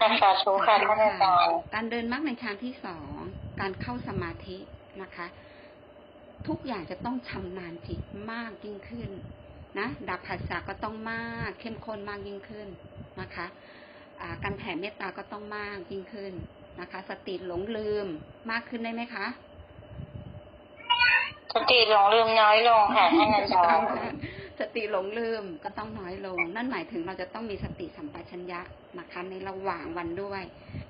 ค่ะสาธุค่ะท่านอาจารย์การเดินมรรคในฌานที่สองการเข้าสมาธินะคะ ทุกอย่างจะต้องชำนาญจิตมากยิ่งขึ้นนะดับผัสสะก็ต้องมากเข้มข้นมากยิ่งขึ้นนะคะอ่าการแผ่เมตตาก็ต้องมากยิ่งขึ้นนะคะ สติหลงลืมมากขึ้นได้ไหมคะสติหลงลืมน้อยลงค่ะท่านอาจารย์ สติหลงลืมก็ต้องน้อยลง นั่นหมายถึงเราจะต้องมีสติสัมปชัญญะนะคะในระหว่างวันด้วย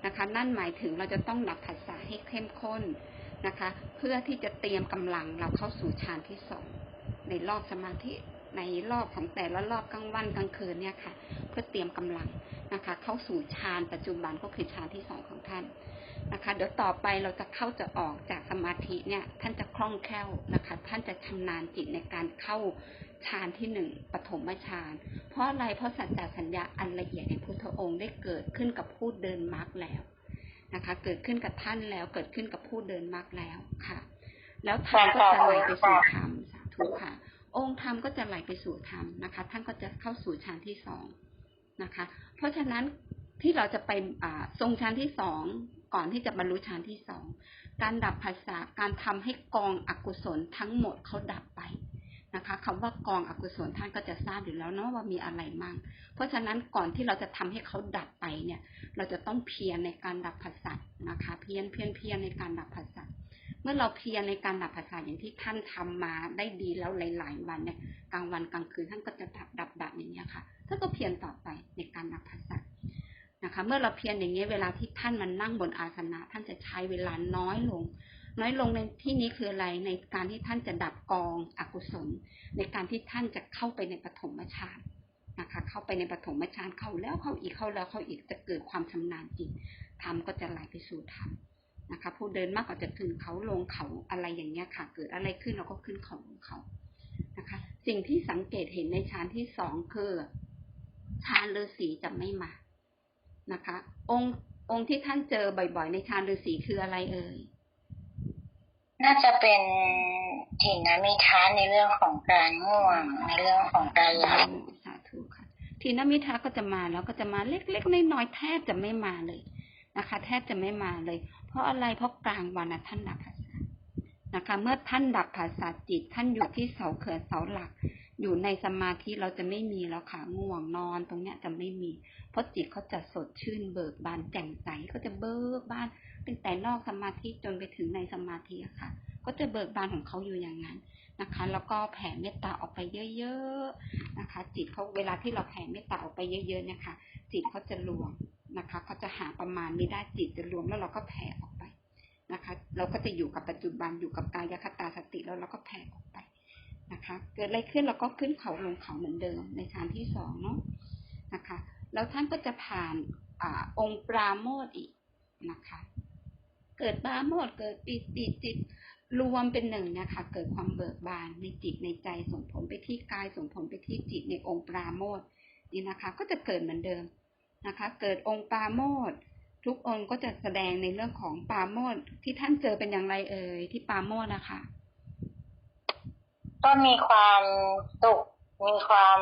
นะคะ นั่นหมายถึงเราจะต้องดับผัสสะให้เข้มข้นนะคะ เพื่อที่จะเตรียมกำลังเราเข้าสู่ฌานที่สองในรอบสมาธิในรอบของแต่ละรอบกลางวันกลางคืนเนี่ยค่ะ เพื่อเตรียมกำลังนะคะ เข้าสู่ฌานปัจจุบันก็คือฌานที่สองของท่านนะคะ เดี๋ยวต่อไปเราจะเข้าจะออกจากสมาธิเนี่ย ท่านจะคล่องแคล่วนะคะ ท่านจะชำนาญจิตในการเข้า ฌานที่หนึ่งปฐมฌาน เพราะอะไร เพราะสัจจสัญญาอันละเอียดในพุทธองค์ได้เกิดขึ้นกับผู้เดินมรรคแล้วนะคะ เกิดขึ้นกับท่านแล้ว เกิดขึ้นกับผู้เดินมรรคแล้วค่ะ แล้วธรรมก็จะไหลไปสู่ธรรมสาธุค่ะ องค์ธรรมก็จะไหลไปสู่ธรรมนะคะ ท่านก็จะเข้าสู่ฌานที่สองนะคะ เพราะฉะนั้นที่เราจะไปอ่าทรงฌานที่สองก่อนที่จะบรรลุฌานที่สอง การดับภาษาการทำให้กองอกุศลทั้งหมดเขาดับไป นะคะคำว่ากองอกุศลท่านก็จะทราบอยู่แล้วเนาะว่ามีอะไรมั่งเพราะฉะนั้นก่อนที่เราจะทำให้เขาดับไปเนี่ย เราจะต้องเพียรในการดับภาษานะคะ เพียรเพียรเพียรในการดับภาษาเมื่อเราเพียรในการดับภาษาอย่างที่ท่านทำมาได้ดีแล้วหลาย ๆ วันเนี่ยกลางวันกลางคืนท่านก็จะดับดับดับอย่างเงี้ยค่ะท่านก็เพียรต่อไปในการดับภาษานะคะ เมื่อเราเพียรอย่างเงี้ยเวลาที่ท่านมันนั่งบนอาสนะ ท่านจะใช้เวลาน้อยลง น้อยลงในที่นี้คืออะไรในการที่ท่านจะดับกองอกุศล ในการที่ท่านจะเข้าไปในปฐมฌานนะคะ เข้าไปในปฐมฌานเข้าแล้วเข้าอีกเข้าแล้วเข้าอีกจะเกิดความชำนาญจิตธรรมก็จะไหลไปสู่ธรรมนะคะ ผู้เดินมากกว่าจะขึ้นเขาลงเขาอะไรอย่างเงี้ยค่ะ เกิดอะไรขึ้นเราก็ขึ้นเขาลงเขานะคะ สิ่งที่สังเกตเห็นในฌานที่สองคือฌานฤาษีจะไม่มานะคะ องค์องค์ที่ท่านเจอบ่อย ๆ ในฌานฤาษีคืออะไรเอ่ย น่าจะเป็นถิ่นนะมีท้าในเรื่องของการง่วงในเรื่องของการหลับสาธุค่ะทีนมิทาก็จะมาแล้วก็จะมาเล็กๆน้อยๆแทบจะไม่มาเลยนะคะ แทบจะไม่มาเลย เพราะอะไรเพราะกลางวันนะท่านดับภาษานะคะ เมื่อท่านดับภาษาจิตท่านอยู่ที่เสาเขื่อนเสาหลัก อยู่ในสมาธิเราจะไม่มีแล้วค่ะง่วงนอนตรงเนี้ยจะไม่มี เพราะจิตเขาจะสดชื่นเบิกบานแจ่มใสเขาจะเบิกบานตั้งแต่นอกสมาธิจนไปถึงในสมาธิค่ะก็จะเบิกบานของเขาอยู่อย่างนั้นนะคะ แล้วก็แผ่เมตตาออกไปเยอะๆนะคะ จิตเขาเวลาที่เราแผ่เมตตาออกไปเยอะๆเนี่ยค่ะ จิตเขาจะรวมนะคะเขาจะหาประมาณไม่ได้จิตจะรวมแล้วเราก็แผ่ออกไปนะคะ เราก็จะอยู่กับปัจจุบันอยู่กับกายคตาสติแล้วเราก็แผ่ออก นะคะ เกิดอะไรขึ้นเราก็ขึ้นเขาลงเขาเหมือนเดิมในฌานที่สองเนาะนะคะ แล้วท่านก็จะผ่านอาองค์ปราโมทอีกนะคะ เกิดปราโมทเกิดปิติจิตรวมเป็นหนึ่งนะคะ เกิดความเบิกบานในจิตในใจส่งผลไปที่กายส่งผลไปที่จิตในองค์ปราโมทนี่นะคะ ก็จะเกิดเหมือนเดิมนะคะ เกิดองค์ปราโมททุกองค์ก็จะแสดงในเรื่องของปราโมทที่ท่านเจอเป็นอย่างไรเอ่ยที่ปราโมทนะคะ ก็มีความสุขมีความ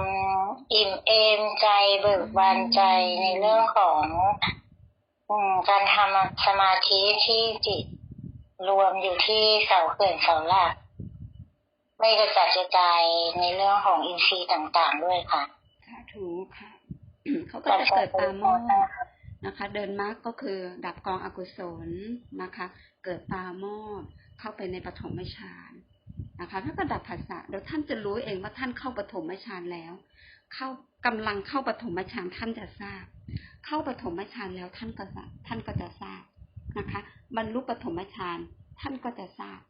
อิ่มเอมใจเบิกบานใจในเรื่องของอืมการทำสมาธิที่จิตรวมอยู่ที่เสาเขื่อนเสาหลักไม่กระจัดกระจายในเรื่องของอินทรีย์ต่างๆด้วยค่ะสาธุค่ะเขาก็จะเกิดปราโมทย์นะคะ เดินมรรคก็คือดับกองอกุศลนะคะ เกิดปราโมทย์เข้าไปในปฐมฌาน นะคะถ้าก็ดับภาษาเดี๋ยวท่านจะรู้เองว่าท่านเข้าปฐมฌานแล้ว เข้ากำลังเข้าปฐมฌานท่านจะทราบ เข้าปฐมฌานแล้วท่านก็จะท่านก็จะทราบนะคะบรรลุปฐมฌานท่านก็จะทราบ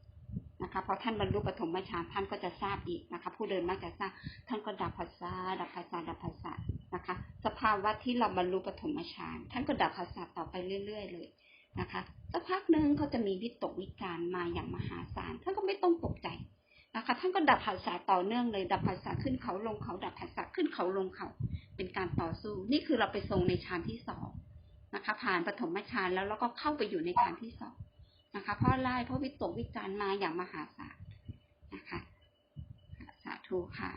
นะคะพอท่านบรรลุปฐมฌานท่านก็จะทราบอีกนะคะ ผู้เดินมักจะทราบท่านก็ดับภาษาดับภาษาดับภาษานะคะ สภาวะที่เราบรรลุปฐมฌานท่านก็ดับภาษาต่อไปเรื่อย ๆ เลยนะคะสักพักหนึ่งเขาจะมีวิตกวิจารมาอย่างมหาศาลท่านก็ไม่ต้องตกใจ นะคะ ท่านก็ดับภาษาต่อเนื่องเลย ดับภาษาขึ้นเขาลงเขา ดับภาษาขึ้นเขาลงเขา เป็นการต่อสู้ นี่คือเราไปทรงในฌานที่สองนะคะ ผ่านปฐมฌานแล้วแล้วก็เข้าไปอยู่ในฌานที่สองนะคะ เพราะอะไรเพราะวิตกวิจารณ์มาอย่างมหาศาลนะคะสาธุค่ะ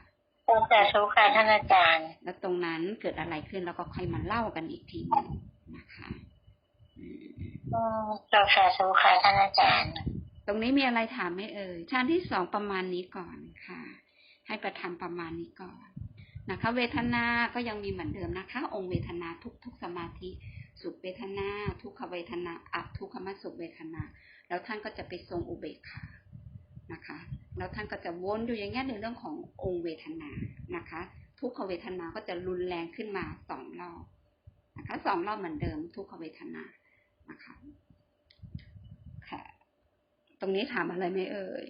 ขอบคุณค่ะท่านอาจารย์ แล้วตรงนั้นเกิดอะไรขึ้นเราก็ค่อยมาเล่ากันอีกทีหนึงนะคะอืมเจ้าค่ะสุค่ะท่านอาจารย์ ตรงนี้มีอะไรถามไหมเอ่ยชั้นที่สองประมาณนี้ก่อนค่ะ ให้ประทำประมาณนี้ก่อนนะคะ เวทนา ก็ยังมีเหมือนเดิมนะคะ องค์เวทนาทุกทุกสมาธิสุขเวทนา ทุกขเวทนาอัทุกขมสุขเวทนา แล้วท่านก็จะไปทรงอุเบกขานะคะ แล้วท่านก็จะวนอยู่อย่างเงี้ยในเรื่องขององค์เวทนานะคะ ทุกขเวทนาก็จะรุนแรงขึ้นมาสองรอบนะคะสองรอบเหมือนเดิม ทุกขเวทนานะคะ ตรงนี้ถามอะไรไหมเอ่ย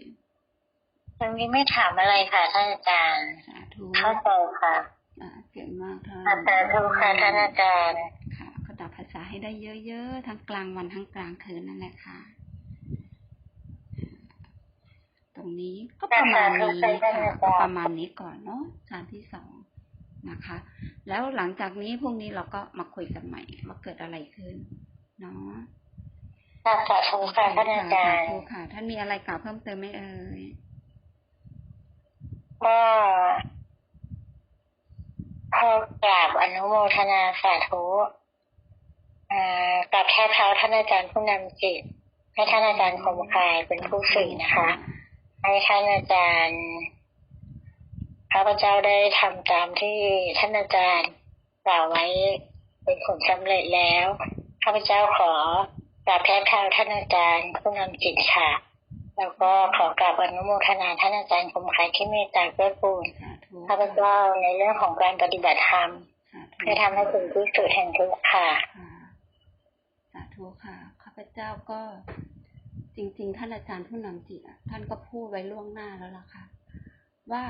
ตรงนี้ไม่ถามอะไรค่ะท่านอาจารย์สาธุเข้าใจค่ะอ่าเก่งมากท่านอาจารย์ทุกค่ะท่านอาจารย์ค่ะก็ดับภาษาให้ได้เยอะๆทั้งกลางวันทั้งกลางคืนนั่นแหละค่ะ ตรงนี้ก็ประมาณนี้ค่ะก็ประมาณนี้ก่อนเนาะจานที่สองนะคะ แล้วหลังจากนี้พรุ่งนี้เราก็มาคุยกันใหม่ว่าเกิดอะไรขึ้น เนาะ ค่ะสาธุค่ะท่านอาจารย์สธุค่ะ ท่านมีอะไรกล่าวเพิ่มเติมไหมเอ่ยก็ขอกราบอนุโมทนาสาธุอ่ากับแค่เท้าท่านอาจารย์ผู้นำจิต ให้ท่านอาจารย์คมคายเป็นผู้สื่อนะคะ ให้ท่านอาจารย์ข้าพเจ้าได้ทำตามที่ท่านอาจารย์กล่าวไว้เป็นผลสำเร็จแล้วข้าพเจ้าขอ กราบแทบเท้าท่านอาจารย์ผู้นำจิตค่ะ แล้วก็ขอกราบอนุโมทนาท่านอาจารย์คมคายที่เมตตาเกื้อกูลสาธุข้าพเจ้าในเรื่องของการปฏิบัติธรรมสาธุให้ทำให้ถึงที่สุดแห่งทุกข์ค่ะค่ะสาธุค่ะข้าพเจ้าก็จริง ๆ ท่านอาจารย์ผู้นำจิตอะท่านก็พูดไว้ล่วงหน้าแล้วล่ะค่ะ ว่า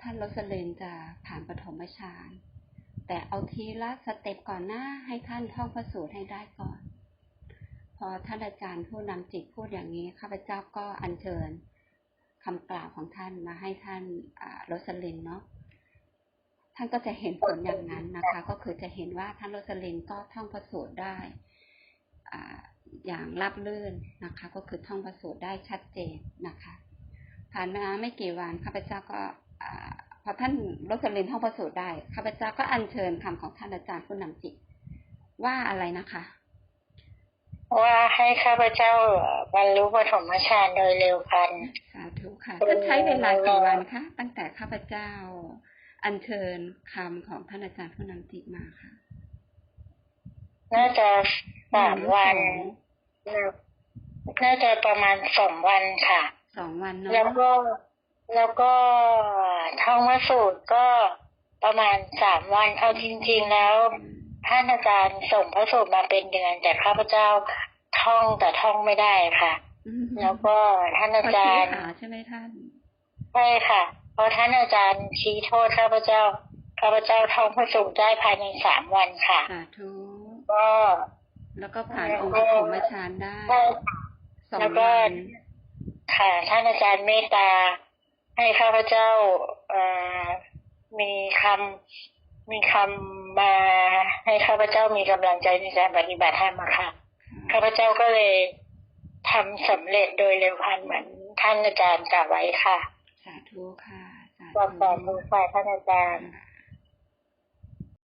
ท่านรสเลนจะผ่านปฐมฌานแต่เอาทีละสเต็ปก่อนหน้าให้ท่านท่องพระสูตรให้ได้ก่อน พอท่านอาจารย์ผู้นำจิตพูดอย่างนี้ข้าพเจ้าก็อัญเชิญคำกล่าวของท่านมาให้ท่านรสลินเนาะท่านก็จะเห็นผลอย่างนั้นนะคะ ก็คือจะเห็นว่าท่านโรสลินก็ท่องพระสูตรได้ออย่างราบรื่นนะคะ ก็คือท่องพระสูตรได้ชัดเจนนะคะ ผ่านมาไม่กี่วันข้าพเจ้าก็อพอท่านโรสลินท่องพระสูตรได้ข้าพเจ้าก็อัญเชิญคำของท่านอาจารย์ผู้นำจิตว่าอะไรนะคะ ว่าให้ข้าพเจ้าบรรลุปฐมฌานโดยเร็วพลันสาธุค่ะท่านใช้เวลากี่วันคะตั้งแต่ข้าพเจ้า อัญเชิญคำของท่านอาจารย์ผู้นำจิตมาค่ะ น่าจะสามวันน่าจะประมาณสองวันค่ะสองวันเนาะแล้วก็แล้วก็ท่องพระสูตรก็ประมาณสามวันเอาจริง ๆ แล้ว ท่านอาจารย์ส่งพระสูตรมาเป็นเดือน แต่ข้าพเจ้าท่องแต่ท่องไม่ได้ค่ะอืมแล้วก็ท่านอาเขาจาชี้รย์หาใช่ไหมท่านใช่ค่ะ เพราะท่านอาจารย์ชี้โทษข้าพเจ้าข้าพเจ้าท่องพระสูตรได้ภายในสามวันค่ะสาธุก็แล้วก็ผ่านองค์ปฐมฌานได้ได้สองแล้วก็วันค่ะท่านอาจารย์เมตตาให้ข้าพเจ้าเอ่อมีคำ มีคำมาให้ข้าพเจ้ามีกำลังใจในการปฏิบัติธรรมอะค่ะข้าพเจ้าก็เลยทำสำเร็จโดยเร็วพลันเหมือนท่านอาจารย์กล่าวไว้ค่ะ สาธุค่ะสาขอบธุคุณค่ะท่านอาจารย์ค่ะ